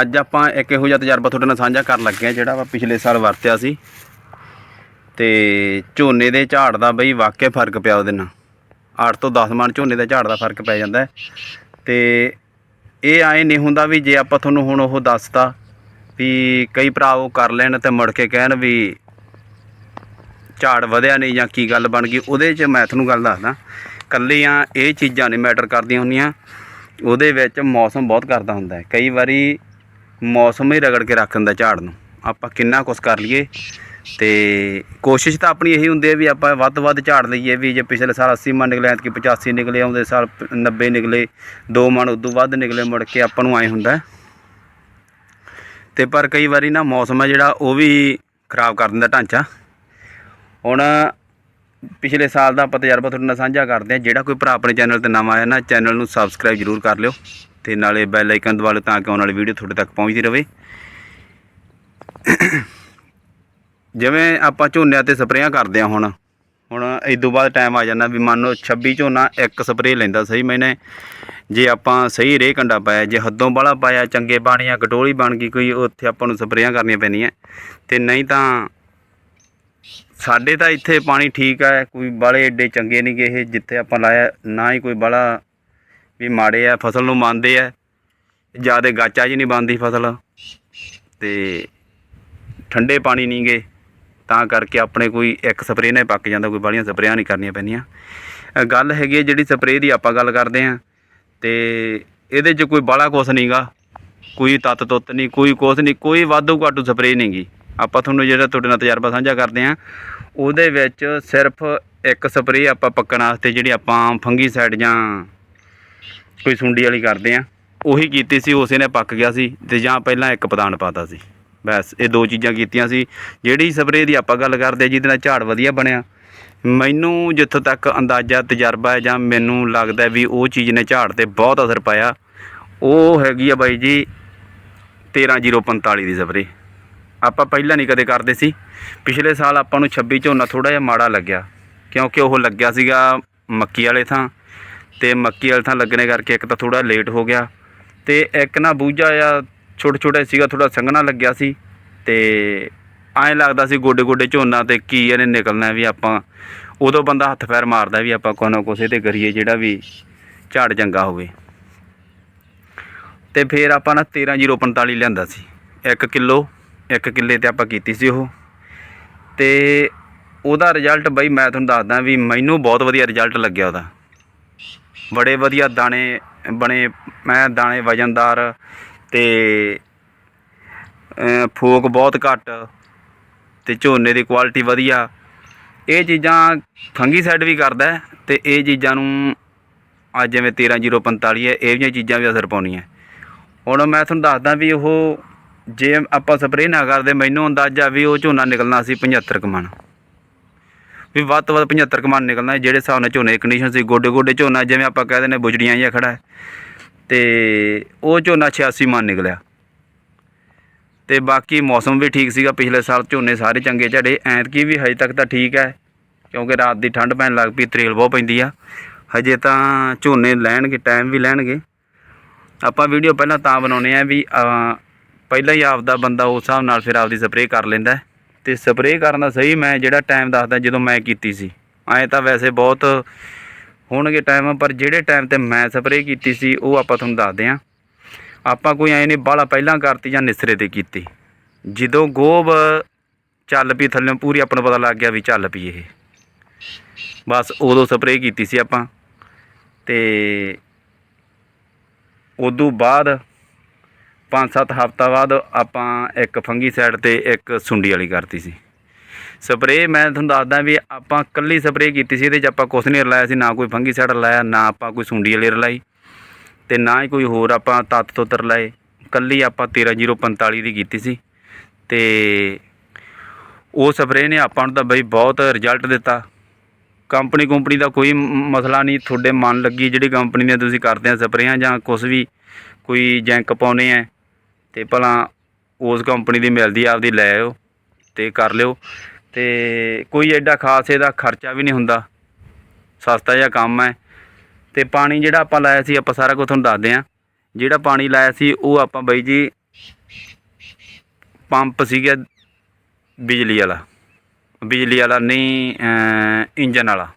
ਅੱਜ ਆਪਾਂ ਇੱਕ ਇਹੋ ਜਿਹਾ ਤਜਰਬਾ ਤੁਹਾਡੇ ਨਾਲ ਸਾਂਝਾ ਕਰਨ ਲੱਗੇ ਆ ਜਿਹੜਾ ਆਪਾਂ ਪਿਛਲੇ ਸਾਲ ਵਰਤਿਆ ਸੀ। ਤੇ ਝੋਨੇ ਦੇ ਝਾੜ ਦਾ ਬਈ ਵਾਕਿਆ ਫ਼ਰਕ ਪਿਆ ਉਹਦੇ ਨਾਲ। 8 ਤੋਂ 10 ਮਣ ਝੋਨੇ ਦੇ ਝਾੜ ਦਾ ਫ਼ਰਕ ਪੈ ਜਾਂਦਾ ਹੈ। ਤੇ ਇਹ ਆਏ ਨਹੀਂ ਹੁੰਦਾ ਵੀ ਜੇ ਆਪਾਂ ਤੁਹਾਨੂੰ ਹੁਣ ਉਹ ਦੱਸਤਾ ਵੀ ਕਈ ਭਰਾ ਉਹ ਕਰ ਲੈਣ ਤੇ ਮੁੜ ਕੇ ਕਹਿਣ ਵੀ ਝਾੜ ਵਧਿਆ ਨਹੀਂ ਜਾਂ ਕੀ ਗੱਲ ਬਣ ਗਈ, ਉਹਦੇ 'ਚ ਮੈਂ ਤੁਹਾਨੂੰ ਗੱਲ ਦੱਸਦਾ, ਕੱਲੀਆਂ ਇਹ ਚੀਜ਼ਾਂ ਨਹੀਂ ਮੈਟਰ ਕਰਦੀਆਂ ਹੁੰਦੀਆਂ। ਉਹਦੇ ਵਿੱਚ ਮੌਸਮ ਬਹੁਤ ਕਰਦਾ ਹੁੰਦਾ ਹੈ। ਕਈ ਵਾਰੀ ਮੌਸਮ ਹੀ ਰਗੜ ਕੇ ਰੱਖ ਦਿੰਦਾ ਝਾੜ ਨੂੰ। ਆਪਾਂ ਕਿੰਨਾ ਕੁਛ ਕਰ ਲਈਏ ਤੇ ਕੋਸ਼ਿਸ਼ ਤਾਂ ਆਪਣੀ ਇਹੀ ਹੁੰਦੀ ਹੈ ਵੀ ਆਪਾਂ ਵੱਧ ਤੋਂ ਵੱਧ ਝਾੜ ਲਈਏ ਵੀ ਜੇ ਪਿਛਲੇ ਸਾਲ 80 ਮਣ ਨਿਕਲੇ ਐਤਕੀ 85 ਨਿਕਲੇ, ਆਉਂਦੇ ਸਾਲ ਪ- 90 ਨਿਕਲੇ 2 ਮਣ ਉਦੋਂ ਵੱਧ ਨਿਕਲੇ ਮੁੜ ਕੇ ਆਪਾਂ ਨੂੰ ਐ ਹੁੰਦਾ। ਹੈ। ਤੇ ਪਰ ਕਈ ਵਾਰੀ ਨਾ ਮੌਸਮ ਹੈ ਜਿਹੜਾ ਉਹ ਵੀ ਖਰਾਬ ਕਰ ਦਿੰਦਾ ਢਾਂਚਾ। ਹੁਣ ਪਿਛਲੇ ਸਾਲ ਦਾ ਆਪਾਂ ਤਜਰਬਾ ਤੁਹਾਡੇ ਨਾਲ ਸਾਂਝਾ ਕਰਦੇ ਹਾਂ, ਜਿਹੜਾ ਕੋਈ ਭਰਾ ਆਪਣੇ ਚੈਨਲ ਤੇ ਨਵਾਂ ਆਇਆ ਨਾ, ਚੈਨਲ ਨੂੰ ਸਬਸਕ੍ਰਾਈਬ ਜ਼ਰੂਰ ਕਰ ਲਿਓ। ਤੇ ਨਾਲੇ ਬੈਲ ਆਈਕਨ ਦਬਾ ਲਿਓ ਤਾਂ ਕਿ ਆਉਣ ਵਾਲੀ ਵੀਡੀਓ ਤੁਹਾਡੇ ਤੱਕ ਪਹੁੰਚਦੀ ਰਹੇ। ਜਿਵੇਂ ਆਪਾਂ ਝੋਨਿਆਂ ਤੇ ਸਪਰੇਆਂ ਕਰਦੇ ਹਾਂ ਹੁਣ ਹੁਣ ਇਸ ਤੋਂ ਬਾਅਦ ਟਾਈਮ ਆ ਜਾਂਦਾ ਵੀ ਮੰਨ ਲਓ 26 ਝੋਨਾ ਇੱਕ ਸਪਰੇਅ ਲੈਂਦਾ ਸਹੀ ਮੈਨੇ। ਜੇ ਆਪਾਂ ਸਹੀ ਰੇਹ ਕੰਡਾ ਪਾਇਆ, ਜੇ ਹੱਦੋਂ ਬਾਲਾ ਪਾਇਆ, ਚੰਗੇ ਬਾਣੀਆਂ ਗਟੋਲੀ ਬਣ ਗਈ ਕੋਈ, ਉੱਥੇ ਆਪਾਂ ਨੂੰ ਸਪਰੇਆਂ ਕਰਨੀਆਂ ਪੈਣੀਆਂ। ਤੇ ਨਹੀਂ ਤਾਂ ਸਾਡੇ ਤਾਂ ਇੱਥੇ ਪਾਣੀ ਠੀਕ ਹੈ ਕੋਈ ਬਾਲੇ ਏਡੇ ਚੰਗੇ ਨਹੀਂ ਗਏ ਇਹ ਜਿੱਥੇ ਆਪਾਂ ਲਾਇਆ, ਨਾ ਹੀ ਕੋਈ ਬਾਲਾ ਵੀ ਮਾੜੇ ਆ, ਫਸਲ ਨੂੰ ਮੰਨਦੇ ਆ। ਜ਼ਿਆਦਾ ਗਾਚਾ ਜੀ ਨਹੀਂ ਬਣਦੀ ਫਸਲ। ਤੇ ਠੰਡੇ ਪਾਣੀ ਨਹੀਂ ਗੇ, ਤਾਂ ਕਰਕੇ ਆਪਣੇ ਕੋਈ ਇੱਕ ਸਪਰੇਅ ਨਾਲ ਪੱਕ ਜਾਂਦਾ, ਕੋਈ ਬਾਲੀਆਂ ਸਪਰੇਆਂ ਨਹੀਂ ਕਰਨੀਆਂ ਪੈਂਦੀਆਂ। ਗੱਲ ਹੈਗੀ ਹੈ ਜਿਹੜੀ ਸਪਰੇਅ ਦੀ ਆਪਾਂ ਗੱਲ ਕਰਦੇ ਆਂ, ਤੇ ਇਹਦੇ 'ਚ ਕੋਈ ਬਾਲਾ ਕੁਛ ਨਹੀਂਗਾ ਕੋਈ ਤੱਤ ਤੁੱਤ ਨਹੀਂ ਕੋਈ ਕੁਛ ਨਹੀਂ ਕੋਈ ਵਾਧੂ ਘਾਟੂ ਸਪਰੇਅ ਨਹੀਂਗੀ ਆਪਾਂ ਤੁਹਾਨੂੰ ਜਿਹੜਾ ਤੁਹਾਡੇ ਨਾਲ ਤਜਰਬਾ ਸਾਂਝਾ ਕਰਦੇ ਆਂ, ਉਹਦੇ ਵਿੱਚ ਸਿਰਫ ਇੱਕ ਸਪਰੇਅ ਆਪਾਂ ਪੱਕਣ ਵਾਸਤੇ ਜਿਹੜੀ ਆਪਾਂ ਫੰਗੀ ਸਾਈਡ ਜਾਂ ਕੋਈ ਸੁੰਡੀ ਵਾਲੀ ਕਰਦੇ ਆਂ। ਉਹੀ ਕੀਤੀ ਸੀ, ਉਸੇ ਨੇ ਪੱਕ ਗਿਆ ਸੀ ਤੇ ਜਾਂ ਪਹਿਲਾਂ ਇੱਕ ਪਦਾਨ ਪਾਤਾ ਸੀ। ਬਸ, ਇਹ ਦੋ ਚੀਜ਼ਾਂ ਕੀਤੀਆਂ ਸੀ। ਜਿਹੜੀ ਸਪਰੇਅ ਦੀ ਆਪਾਂ ਗੱਲ ਕਰਦੇ ਜਿਹਦੇ ਨਾਲ ਝਾੜ ਵਧੀਆ ਬਣਿਆ। ਮੈਨੂੰ ਜਿੱਥੋਂ ਤੱਕ ਅੰਦਾਜ਼ਾ, ਤਜਰਬਾ ਹੈ ਜਾਂ ਮੈਨੂੰ ਲੱਗਦਾ ਵੀ ਉਹ ਚੀਜ਼ ਨੇ ਝਾੜ ਤੇ ਬਹੁਤ ਅਸਰ ਪਾਇਆ, ਉਹ ਹੈਗੀ ਆ ਬਾਈ ਜੀ 13045 ਦੀ ਸਪਰੇਅ। ਆਪਾਂ ਪਹਿਲਾਂ ਨਹੀਂ ਕਦੇ ਕਰਦੇ ਸੀ। ਪਿਛਲੇ ਸਾਲ ਆਪਾਂ ਨੂੰ 26 ਝੋਨਾ ਥੋੜਾ ਜਿਹਾ ਮਾੜਾ ਲੱਗਿਆ, ਕਿਉਂਕਿ ਉਹ ਲੱਗਿਆ ਸੀਗਾ ਮੱਕੀ ਵਾਲੇ ਥਾਂ। ਤੇ ਮੱਕੀ ਵਾਲੇ ਥਾਂ ਲੱਗਣੇ ਕਰਕੇ ਇੱਕ ਤਾਂ ਥੋੜਾ ਲੇਟ ਹੋ ਗਿਆ ਤੇ ਇੱਕ ਨਾ ਬੂਝਾ ਆ ਛੋਟਾ ਛੋਟਾ ਸੀਗਾ ਥੋੜਾ ਸੰਘਣਾ ਲੱਗਿਆ ਸੀ ਤੇ ਐਂ ਲੱਗਦਾ ਸੀ ਗੋਡੇ ਗੋਡੇ ਝੋਨਾ ਤੇ ਕੀ ਇਹਨੇ ਨਿਕਲਣਾ ਵੀ ਆਪਾਂ, ਉਦੋਂ ਬੰਦਾ ਹੱਥ ਪੈਰ ਮਾਰਦਾ ਵੀ ਆਪਾਂ ਕੋਈ ਨਾ ਕੁਛ ਇਹਦੇ ਕਰੀਏ ਜਿਹੜਾ ਵੀ ਝਾੜ ਚੰਗਾ ਹੋਵੇ। ਤੇ ਫਿਰ ਆਪਾਂ ਨਾ 13045 ਲਿਆਂਦਾ ਸੀ 1 ਕਿਲੋ 1 ਕਿੱਲੇ ਤੇ ਆਪਾਂ ਕੀਤੀ ਸੀ ਉਹ। ਤੇ ਉਹਦਾ ਰਿਜ਼ਲਟ ਬਈ ਮੈਂ ਤੁਹਾਨੂੰ ਦੱਸਦਾ ਵੀ ਮੈਨੂੰ ਬਹੁਤ ਵਧੀਆ ਰਿਜ਼ਲਟ ਲੱਗਿਆ ਉਹਦਾ। ਬੜੇ ਵਧੀਆ ਦਾਣੇ ਬਣੇ, ਮੈਂ ਦਾਣੇ ਵਜਨਦਾਰ ਅਤੇ ਅਮ ਫੋਕ ਬਹੁਤ ਘੱਟ ਅਤੇ ਝੋਨੇ ਦੀ ਕੁਆਲਿਟੀ ਵਧੀਆ। ਇਹ ਚੀਜ਼ਾਂ ਫੰਗੀਸਾਈਡ ਵੀ ਕਰਦਾ ਅਤੇ ਇਹ ਚੀਜ਼ਾਂ ਨੂੰ ਅੱਜ ਜਿਵੇਂ 13045 ਹੈ, ਇਹ ਜਿਹੀਆਂ ਚੀਜ਼ਾਂ ਵੀ ਅਸਰ ਪਾਉਣੀਆਂ ਹੁਣ ਮੈਂ ਤੁਹਾਨੂੰ ਦੱਸਦਾ ਵੀ ਉਹ ਜੇ ਆਪਾਂ ਸਪਰੇਅ ਨਾ ਕਰਦੇ, ਮੈਨੂੰ ਅੰਦਾਜ਼ਾ ਵੀ ਉਹ ਝੋਨਾ ਨਿਕਲਣਾ ਸੀ 75 ਕਮਣ ਵੀ ਵੱਧ ਤੋਂ ਵੱਧ 75 ਕਮਣ ਨਿਕਲਣਾ ਜਿਹੜੇ ਹਿਸਾਬ ਨਾਲ ਝੋਨੇ ਦੀ ਕੰਡੀਸ਼ਨ ਸੀ ਗੋਡੇ ਗੋਡੇ ਝੋਨਾ, ਜਿਵੇਂ ਆਪਾਂ ਕਹਿੰਦੇ ਨੇ ਬੁਜੜੀਆਂ ਜਿਹਾ ਖੜਾ ਹੈ। ਤੇ ਉਹ ਝੋਨਾ 86 ਮਨ ਨਿਕਲਿਆ। ਤੇ ਬਾਕੀ ਮੌਸਮ ਵੀ ਠੀਕ ਸੀਗਾ, ਪਿਛਲੇ ਸਾਲ ਝੋਨੇ ਸਾਰੇ ਚੰਗੇ ਝੜੇ, ਐਤਕੀ ਵੀ ਹਜੇ ਤੱਕ ਤਾਂ ਠੀਕ ਹੈ, ਕਿਉਂਕਿ ਰਾਤ ਦੀ ਠੰਡ ਪੈਣ ਲੱਗ ਪਈ ਤਰੇਲ ਬਹੁਤ ਪੈਂਦੀ ਆ। ਹਜੇ ਤਾਂ ਝੋਨੇ ਲੈਣਗੇ ਟਾਈਮ ਵੀ ਲੈਣਗੇ। ਆਪਾਂ ਵੀਡੀਓ ਪਹਿਲਾਂ ਤਾਂ ਬਣਾਉਨੇ ਆ ਵੀ ਪਹਿਲਾਂ ਹੀ ਆਪਦਾ ਬੰਦਾ ਉਸ ਹਿਸਾਬ ਨਾਲ ਫਿਰ ਆਪਦੀ ਸਪਰੇਅ ਕਰ ਲੈਂਦਾ ਤੇ ਸਪਰੇਅ ਕਰਨ ਦਾ ਸਹੀ ਮੈਂ ਜਿਹੜਾ ਟਾਈਮ ਦੱਸਦਾ ਜਦੋਂ ਮੈਂ ਕੀਤੀ ਸੀ। ਐਂ ਤਾਂ ਵੈਸੇ ਬਹੁਤ ਹੋਣਗੇ ਟਾਈਮ ਪਰ ਜਿਹੜੇ ਟਾਈਮ ਤੇ ਮੈਂ ਸਪਰੇਅ ਕੀਤੀ ਸੀ, ਉਹ ਆਪਾਂ ਤੁਹਾਨੂੰ ਦੱਸਦੇ ਹਾਂ। ਆਪਾਂ ਕੋਈ ਐਂ ਨਹੀਂ ਬਾਹਲਾ ਪਹਿਲਾਂ ਕਰਤੀ ਜਾਂ ਨਿਸਰੇ ਤੇ ਕੀਤੀ। ਜਦੋਂ ਗੋਬ ਚੱਲ ਪਈ ਥੱਲੇ, ਪੂਰੀ ਆਪਾਂ ਨੂੰ ਪਤਾ ਲੱਗ ਗਿਆ ਵੀ ਚੱਲ ਪਈ ਇਹ। ਬਸ ਉਦੋਂ ਸਪਰੇਅ ਕੀਤੀ ਸੀ ਆਪਾਂ। ਤੇ ਉਦੋਂ ਬਾਅਦ 5-7 ਹਫ਼ਤਾ ਬਾਅਦ ਆਪਾਂ ਇੱਕ ਫੰਗੀਸਾਈਡ ਤੇ ਇੱਕ ਸੁੰਡੀ ਵਾਲੀ ਕਰਤੀ ਸੀ। ਸਪਰੇਅ ਮੈਂ ਤੁਹਾਨੂੰ ਦੱਸਦਾ ਵੀ ਆਪਾਂ ਕੱਲੀ ਸਪਰੇਅ ਕੀਤੀ ਸੀ, ਇਹਦੇ 'ਚ ਆਪਾਂ ਕੁਛ ਨਹੀਂ ਰਲਾਇਆ ਸੀ, ਨਾ ਕੋਈ ਫੰਗੀਸਾਈਡ ਰਲਾਇਆ, ਨਾ ਆਪਾਂ ਕੋਈ ਸੁੰਡੀ ਵਾਲੀ ਰਲਾਈ ਤੇ ਨਾ ਹੀ ਕੋਈ ਹੋਰ ਆਪਾਂ ਤੱਤ ਤੁੱਤ ਰਲਾਏ। ਕੱਲੀ ਆਪਾਂ 13045 ਦੀ ਕੀਤੀ ਸੀ ਤੇ ਉਹ ਸਪਰੇਅ ਨੇ ਆਪਾਂ ਨੂੰ ਤਾਂ ਬਈ ਬਹੁਤ ਰਿਜ਼ਲਟ ਦਿੱਤਾ। ਕੰਪਨੀ ਕੰਪਨੀ ਦਾ ਕੋਈ ਮਸਲਾ ਨਹੀਂ, ਤੁਹਾਡੇ ਮਨ ਲੱਗੀ ਜਿਹੜੀ ਕੰਪਨੀ ਨੇ ਤੁਸੀਂ ਕਰਦੇ ਆ ਸਪਰੇਆਂ ਜਾਂ ਕੁਝ ਵੀ ਕੋਈ ਜੈਂਕ ਪਾਉਨੇ ਆ ਤੇ ਭਲਾ ਉਸ ਕੰਪਨੀ ਦੀ ਮਿਲਦੀ, ਆਪਦੀ ਲੈ ਆਓ ਤੇ ਕਰ ਲਿਓ। ਤੇ ਕੋਈ ਐਡਾ ਖਾਸ ਇਹਦਾ ਖਰਚਾ ਵੀ ਨਹੀਂ ਹੁੰਦਾ। ਸਸਤਾ ਜਿਹਾ ਕੰਮ ਹੈ। ਤੇ ਪਾਣੀ ਜਿਹੜਾ ਆਪਾਂ ਲਾਇਆ ਸੀ, ਆਪਾਂ ਸਾਰਾ ਕੁਝ ਤੁਹਾਨੂੰ ਦੱਸਦੇ ਆ ਜਿਹੜਾ ਪਾਣੀ ਲਾਇਆ ਸੀ, ਉਹ ਆਪਾਂ ਬਾਈ ਜੀ ਪੰਪ ਸੀਗਾ ਬਿਜਲੀ ਵਾਲਾ। ਬਿਜਲੀ ਵਾਲਾ ਨਹੀਂ ਅਮ ਇੰਜਨ ਵਾਲਾ।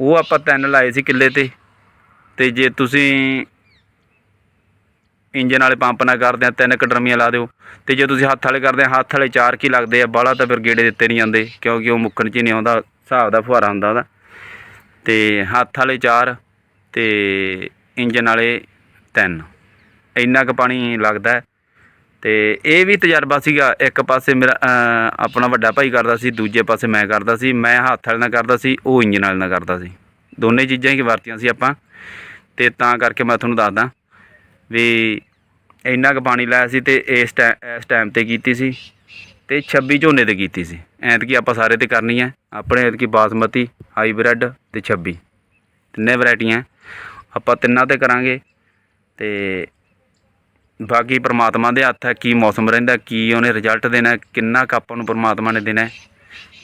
ਉਹ ਆਪਾਂ ਤਿੰਨ ਲਾਏ ਸੀ ਕਿੱਲੇ ਤੇ। ਤੇ ਜੇ ਤੁਸੀਂ ਇੰਜਨ ਵਾਲੇ ਪੰਪ ਨਾਲ ਕਰਦੇ ਆ, ਤਿੰਨ ਕਡਰਮੀਆਂ ਲਾ ਦਿਓ। ਤੇ ਜੇ ਤੁਸੀਂ ਹੱਥ ਵਾਲੇ ਕਰਦੇ ਆ, ਹੱਥ ਵਾਲੇ ਚਾਰ ਕੀ ਲੱਗਦੇ ਆ? ਬਾਹਲਾ ਤਾਂ ਫਿਰ ਗੇੜੇ ਦਿੱਤੇ ਨਹੀਂ ਜਾਂਦੇ, ਕਿਉਂਕਿ ਉਹ ਮੁੱਕਣ 'ਚ ਹੀ ਨਹੀਂ ਆਉਂਦਾ, ਹਿਸਾਬ ਦਾ ਫੁਹਾਰਾ ਹੁੰਦਾ ਉਹਦਾ। ਤੇ ਹੱਥ ਵਾਲੇ ਚਾਰ ਤੇ ਇੰਜਨ ਵਾਲੇ ਤਿੰਨ। ਇੰਨਾ ਕੁ ਪਾਣੀ ਲੱਗਦਾ ਹੈ। ਤੇ ਇਹ ਵੀ ਤਜਰਬਾ ਸੀਗਾ, ਇੱਕ ਪਾਸੇ ਮੇਰਾ ਆਪਣਾ ਵੱਡਾ ਭਾਈ ਕਰਦਾ ਸੀ, ਦੂਜੇ ਪਾਸੇ ਮੈਂ ਕਰਦਾ ਸੀ, ਮੈਂ ਹੱਥ ਵਾਲੇ ਨਾਲ ਕਰਦਾ ਸੀ, ਉਹ ਇੰਜਨ ਵਾਲੇ ਨਾਲ ਕਰਦਾ ਸੀ। ਦੋਨੇ ਚੀਜ਼ਾਂ ਹੀ ਵਰਤੀਆਂ ਸੀ ਆਪਾਂ। ਤੇ ਤਾਂ ਕਰਕੇ ਮੈਂ ਤੁਹਾਨੂੰ ਦੱਸਦਾ ਵੀ ਇੰਨਾ ਕੁ ਪਾਣੀ ਲਾਇਆ ਸੀ ਤੇ ਇਸ ਟਾਈਮ ਇਸ ਟਾਈਮ ਤੇ ਕੀਤੀ ਸੀ ਤੇ 26 ਝੋਨੇ ਤੇ ਕੀਤੀ ਸੀ। ਐਤਕੀ ਆਪਾਂ ਸਾਰੇ ਤੇ ਕਰਨੀ ਹੈ ਆਪਣੇ ਐਤਕੀ ਬਾਸਮਤੀ ਹਾਈਬ੍ਰਿਡ ਤੇ 26 ਤਿੰਨੇ ਵੈਰਾਈਟੀਆਂ ਆਪਾਂ ਤਿੰਨਾਂ ਤੇ ਕਰਾਂਗੇ ਤੇ ਬਾਕੀ ਪ੍ਰਮਾਤਮਾ ਦੇ ਹੱਥ ਹੈ ਕੀ ਮੌਸਮ ਰਹਿੰਦਾ ਕੀ ਉਹਨੇ ਰਿਜ਼ਲਟ ਦੇਣਾ ਕਿੰਨਾ ਕੁ ਆਪਾਂ ਨੂੰ ਪ੍ਰਮਾਤਮਾ ਨੇ ਦੇਣਾ ਹੈ,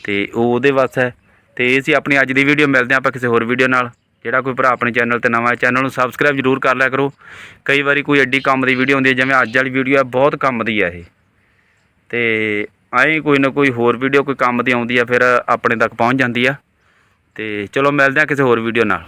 ਤੇ ਉਹ ਉਹਦੇ ਵਾਸਤੇ ਹੈ ਤੇ ਇਹ ਸੀ ਆਪਣੀ ਅੱਜ ਦੀ ਵੀਡੀਓ ਮਿਲਦੇ ਹਾਂ ਆਪਾਂ ਕਿਸੇ ਹੋਰ ਵੀਡੀਓ ਨਾਲ। ਜਿਹੜਾ ਕੋਈ ਭਰਾ ਆਪਣੇ ਚੈਨਲ ਤੇ ਨਵਾਂ ਹੈ, ਚੈਨਲ ਨੂੰ ਸਬਸਕ੍ਰਾਈਬ ਜ਼ਰੂਰ ਕਰ ਲਿਆ ਕਰੋ। ਕਈ ਵਾਰੀ ਕੋਈ ਐਡੀ ਕੰਮ ਦੀ ਵੀਡੀਓ ਹੁੰਦੀ ਹੈ, ਜਿਵੇਂ ਅੱਜ ਵਾਲੀ ਵੀਡੀਓ ਹੈ, ਬਹੁਤ ਕੰਮ ਦੀ ਹੈ ਇਹ। ਤੇ ਐਂ ਕੋਈ ਨਾ ਕੋਈ ਹੋਰ ਵੀਡੀਓ ਕੋਈ ਕੰਮ ਦੀ ਆਉਂਦੀ ਆ ਫਿਰ ਆਪਣੇ ਤੱਕ ਪਹੁੰਚ ਜਾਂਦੀ ਆ ਤੇ ਚਲੋ ਮਿਲਦੇ ਹਾਂ ਕਿਸੇ ਹੋਰ ਵੀਡੀਓ ਨਾਲ।